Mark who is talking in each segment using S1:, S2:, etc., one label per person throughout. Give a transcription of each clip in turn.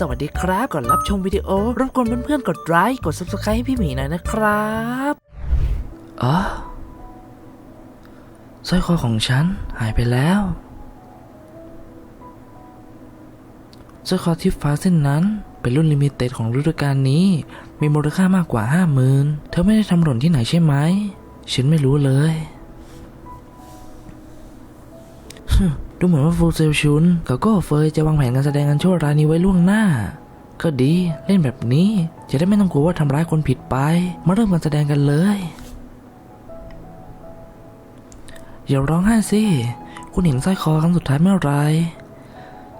S1: สวัสดีครับก่อนรับชมวิดีโอรบกวนเพื่อนๆกดไลค์กด subscribe ให้พี่หมีหน่อยนะครับอ๋อสร้อยคอของฉันหายไปแล้วสร้อยคอทิฟฟ้าเส้นนั้น เป็นรุ่นลิมิเต็ดของฤดูกาลนี้ มีมูลค่ามากกว่าห้าหมื่นเธอไม่ได้ทำหล่นที่ไหนใช่ไหม ฉันไม่รู้เลย ดูเหมือนว่าฟูเซลชุนกับก็เฟยจะวางแผนการแสดงงานชั่วร้ายนี้ไว้ล่วงหน้า ก็ดีเล่นแบบนี้ จะได้ไม่ต้องกลัวว่าทำร้ายคนผิดไป มาเริ่มการแสดงกันเลยอย่าร้องไห้สิ คุณเห็นสร้อยคอครั้งสุดท้ายเมื่อไร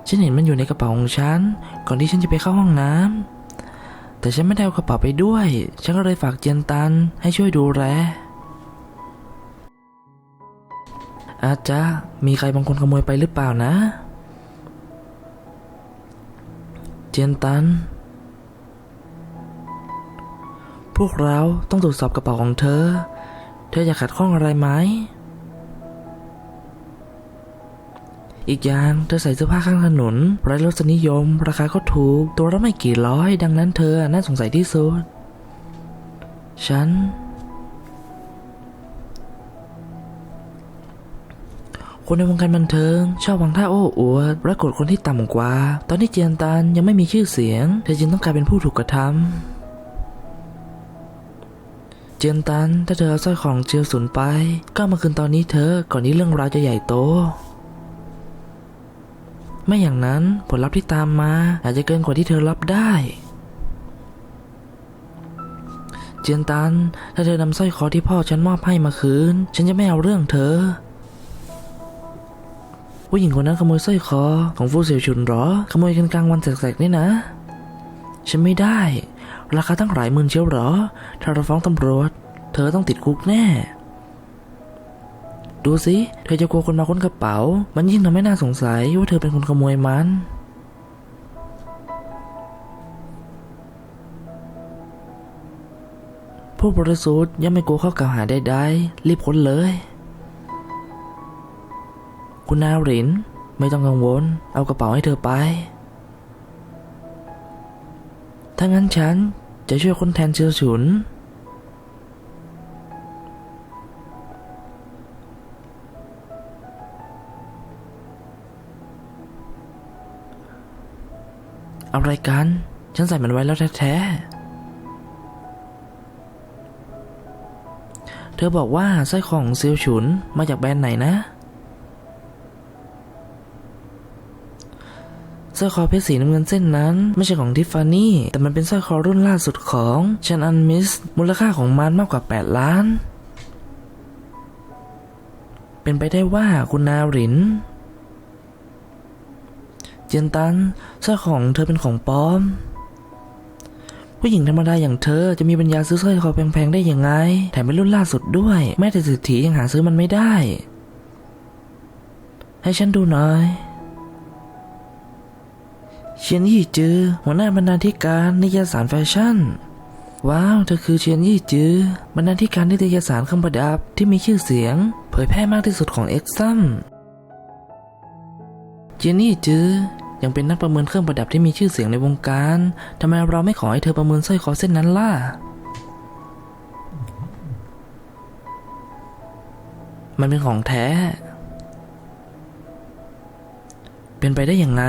S1: ฉันเห็นมันอยู่ในกระเป๋าของฉัน ก่อนที่ฉันจะไปเข้าห้องน้ำแต่ฉันไม่ได้เอากระเป๋าไปด้วย ฉันก็เลยฝากเจียนตันให้ช่วยดูแล อาจจะมีใครบางคนขโมยไปหรือเปล่านะ เจียนตัน พวกเราต้องตรวจสอบกระเป๋าของเธอ เธออยากขัดข้องอะไรไหม อีกอย่างเธอใส่เสื้อผ้าข้างถนนไร้รสนิยม ราคาก็ถูก ตัวละไม่กี่ร้อย ดังนั้นเธอน่าสงสัยที่สุด ฉัน คนในวงการบันเทิง ชอบวางท่าโอ้อวดและกดคนที่ต่ำกว่า ตอนที่เจียนตันยังไม่มีชื่อเสียง เธอจึงต้องกลายเป็นผู้ถูกกระทำ เจียนตันถ้าเธอเอาสร้อยของเจียวสุนไป ก็ามาคืนตอนนี้เธอก่อนที่เรื่องราวจะใหญ่โต ไม่อย่างนั้นผลลัพธ์ที่ตามมา อาจจะเกินกว่าที่เธอรับได้เจียนตัน ถ้าเธอนำสร้อยคอที่พ่อฉันมอบให้มาคืน ฉันจะไม่เอาเรื่องเธอ ผู้หญิงคนนั้นขโมยสร้อยคอของฟูเสี่ยวชุนหรอ ขโมยกันกลางวันแสกๆนี่นะ ฉันไม่ได้ ราคาตั้งหลายหมื่นเชียวหรอ ถ้าเราฟ้องตำรวจ เธอต้องติดคุกแน่ ดูสิ เธอจะกลัวคนมาค้นกระเป๋า มันยิ่งทำให้น่าสงสัยว่าเธอเป็นคนขโมยมันผู้บริสุทธิ์ย่อมไม่กลัวข้อกล่าวหาใดๆรีบค้นเลย คุณนาริน ไม่ต้องกังวล เอากระเป๋าให้เธอไป ถ้างั้นฉันจะช่วยคนแทนเชียวฉุน อะไรกัน ฉันใส่มันไว้แล้วแท้ๆ เธอบอกว่าสร้อยของเซียวฉุนมาจากแบรนด์ไหนนะ สร้อยคอเพชรสีน้ำเงินเส้นนั้น ไม่ใช่ของทิฟฟานี่ แต่มันเป็นสร้อยคอรุ่นล่าสุดของชันอันมิส มูลค่าของมันมากกว่า 8 ล้าน เป็นไปได้ว่าคุณนาริน เจียนตันสร้อยของเธอเป็นของปลอม ผู้หญิงธรรมดาอย่างเธอจะมีปัญญาซื้อสร้อยคอแพงๆได้ยังไง แถมเป็นรุ่นล่าสุดด้วย แม้แต่เศรษฐียังหาซื้อมันไม่ได้ ให้ฉันดูหน่อย เชียนยี่จือ หัวหน้าบรรณาธิการนิตยสารแฟชั่น ว้าว เธอคือเชียนยี่จือบรรณาธิการนิตยสารเครื่องประดับที่มีชื่อเสียง เผยแพร่มากที่สุดของเอ็กซัมเชียนยี่จือยังเป็นนักประเมินเครื่องประดับที่มีชื่อเสียงในวงการทำไมเราไม่ขอให้เธอประเมินสร้อยคอเส้นนั้นล่ะ มันเป็นของแท้ เป็นไปได้อยังไง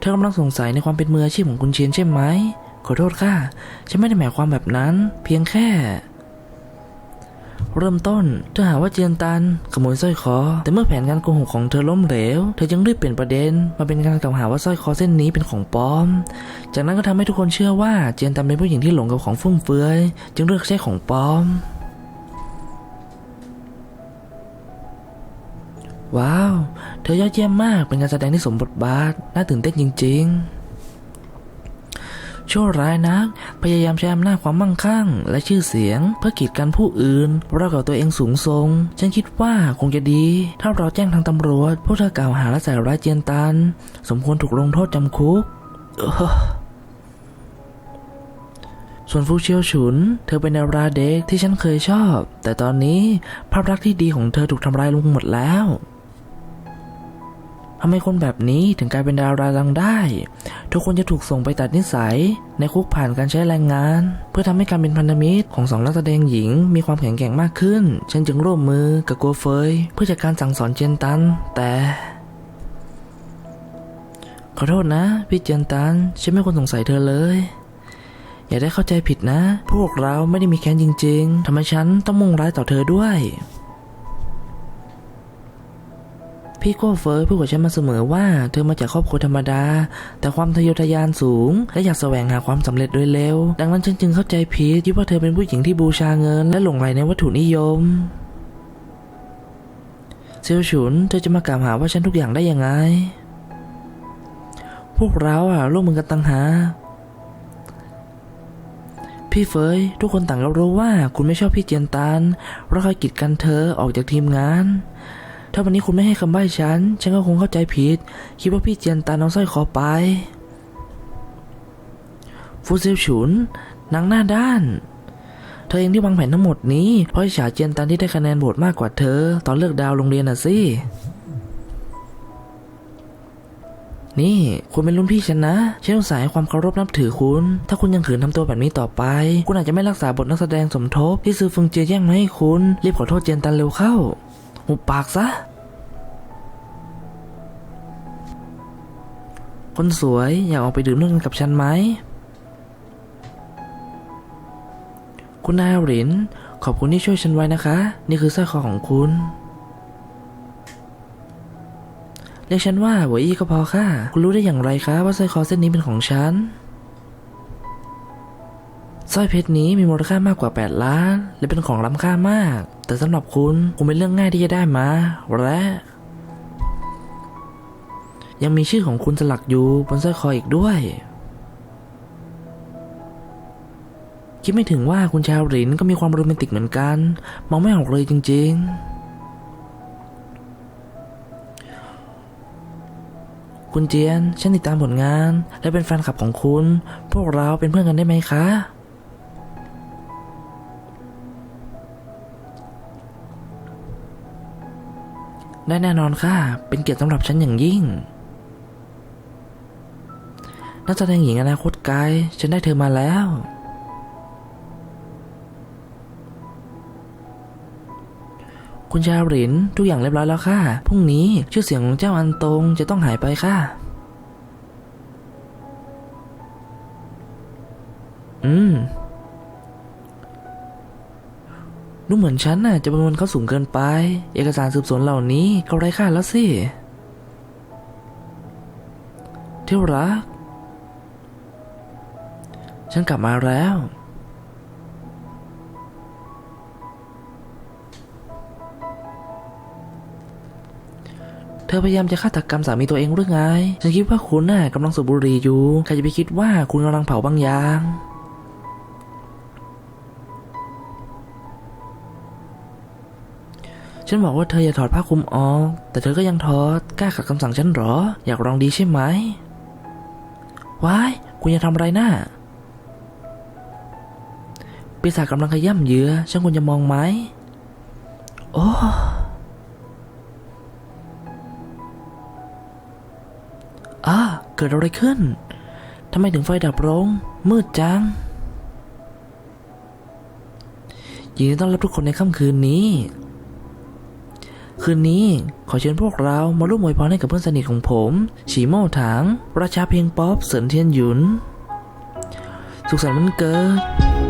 S1: เธอกำลังสงสัยในความเป็นมืออาชีพของคุณเชียนใช่ไหม ขอโทษค่ะ ฉันไม่ได้หมายความแบบนั้น เพียงแค่ เริ่มต้น เธอหาว่าเจียนตันขโมยสร้อยคอ แต่เมื่อแผนการโกหกของเธอล้มเหลว เธอจึงรีบเปลี่ยนประเด็น มาเป็นการกล่าวหาว่าสร้อยคอเส้นนี้เป็นของปลอม จากนั้นก็ทำให้ทุกคนเชื่อว่าเจียนตันเป็นผู้หญิงที่หลงกับของฟุ่มเฟือย จึงเลือกใช้ของปลอม ว้าว เธอยอดเยี่ยมมาก เป็นการแสดงที่สมบทบาท น่าตื่นเต้นจริง ๆ ชั่วร้ายนัก พยายามใช้อำนาจความมั่งคั่ง และชื่อเสียง เพื่อกีดกันผู้อื่นเรากับตัวเองสูงทรง ฉันคิดว่าคงจะดี ถ้าเราแจ้งทางตำรวจ พวกเธอกล่าวหาและใส่ร้ายเจียนตัน สมควรถูกลงโทษจำคุกส่วนฟูเชียวฉุน เธอเป็นดาราเด็กที่ฉันเคยชอบ แต่ตอนนี้ภาพลักษณ์ที่ดีของเธอถูกทำลายลงหมดแล้ว ทำไมคนแบบนี้ถึงกลายเป็นดาราดังได้ ทุกคนจะถูกส่งไปตัดนิสัย ในคุกผ่านการใช้แรงงาน เพื่อทำให้การเป็นพันธมิตรของสองนักแสดงหญิง มีความแข็งแกร่งมากขึ้น ฉันจึงร่วมมือกับกัวเฟยเพื่อจัดการสั่งสอนเจนตัน แต่ ขอโทษนะ พี่เจนตัน ฉันไม่ควรสงสัยเธอเลยอย่าได้เข้าใจผิดนะ พวกเราไม่ได้มีแค้นจริงๆทำไมฉันต้องมุ่งร้ายต่อเธอด้วย พี่โก้เฟยพูดกับฉันมาเสมอว่า เธอมาจากครอบครัวธรรมดา แต่ความทะเยอทะยานสูง และอยากแสวงหาความสำเร็จโดยเร็ว ดังนั้นฉันจึงเข้าใจผิดคิดว่าเธอเป็นผู้หญิงที่บูชาเงิน และหลงไหลในวัตถุนิยมเซลฉุนเธอจะมากล่าวหาว่าฉันทุกอย่างได้ยังไง พวกเราอะร่วมมือกันตั้งหา พี่เฟยทุกคนต่างก็รู้ว่าคุณไม่ชอบพี่เจียนตานเราคอยกีดกันเธอออกจากทีมงาน ถ้าวันนี้คุณไม่ให้คำใบ้ฉัน ฉันก็คงเข้าใจผิด คิดว่าพี่เจียนตานเอาสร้อยคอไป ฟูเซลฉุนนางหน้าด้าน เธอเองที่วางแผนทั้งหมดนี้ เพราะอิจฉาเจียนตันที่ได้คะแนนโหวตมากกว่าเธอ ตอนเลือกดาวโรงเรียนน่ะสิ นี่คุณเป็นรุ่นพี่ฉันนะ ฉันต้องสายให้ความเคารพนับถือคุณ ถ้าคุณยังขืนทำตัวแบบนี้ต่อไป คุณอาจจะไม่รักษาบทนักแสดงสมทบ ที่ซื้อฟึงเจียแย่งมาให้คุณ รีบขอโทษเจียนตันเร็วเข้า หุบปากซะ คนสวยอยากออกไปดื่มด้วยกันกับฉันไหม คุณนายหริน ขอบคุณที่ช่วยฉันไว้นะคะ นี่คือสร้อยคอของคุณ เรียกฉันว่าหวยอี้ก็พอค่ะ คุณรู้ได้อย่างไรคะว่าสร้อยคอเส้นนี้เป็นของฉัน สร้อยเพชรนี้มีมูลค่ามากกว่า 8 ล้าน และเป็นของล้ำค่ามาก แต่สำหรับคุณคงเป็นเรื่องง่ายที่จะได้มาและยังมีชื่อของคุณสลักอยู่บนสร้อยคออีกด้วย คิดไม่ถึงว่าคุณชาวหรินก็มีความโรแมนติกเหมือนกัน มองไม่ออกเลยจริง ๆ คุณเจียน ฉันติดตามผลงาน และเป็นแฟนคลับของคุณ พวกเราเป็นเพื่อนกันได้ไหมคะ ได้แน่นอนค่ะ เป็นเกียรติสำหรับฉันอย่างยิ่ง นักแสดงหญิงอนาคตไกลฉันได้เธอมาแล้ว คุณชาหรินทุกอย่างเรียบร้อยแล้วค่ะ พรุ่งนี้ชื่อเสียงของเจ้าอันตงจะต้องหายไปค่ะ ดูเหมือนฉันน่ะจะประเมินเขาสูงเกินไป เอกสารสืบสวนเหล่านี้ก็ไร้ค่าแล้วสิเที่ยวรัก ฉันกลับมาแล้ว เธอพยายามจะฆาตกรรมสามีตัวเองหรือไง ฉันคิดว่าคุณน่ะกำลังสูบบุหรี่อยู่ ใครจะไปคิดว่าคุณกำลังเผาบางอย่าง ฉันบอกว่าเธออย่าถอดผ้าคลุมออก แต่เธอก็ยังถอด กล้าขัดคำสั่งฉันหรอ อยากลองดีใช่ไหมว้ายคุณจะทำอะไรน่ะปีศาจกำลังขย่ำเยื่อฉันควรจะมองไหม โอ้อ่าเกิดอะไรขึ้น ทำไมถึงไฟดับลงมืดจังยินดีต้อนรับทุกคนในค่ำคืนนี้ คืนนี้ขอเชิญพวกเรามาร่วมอวยพรให้กับเพื่อนสนิทของผมฉีโม่ถังราชาเพลงป๊อปเสินเทียนหยุน สุขสันต์วันเกิด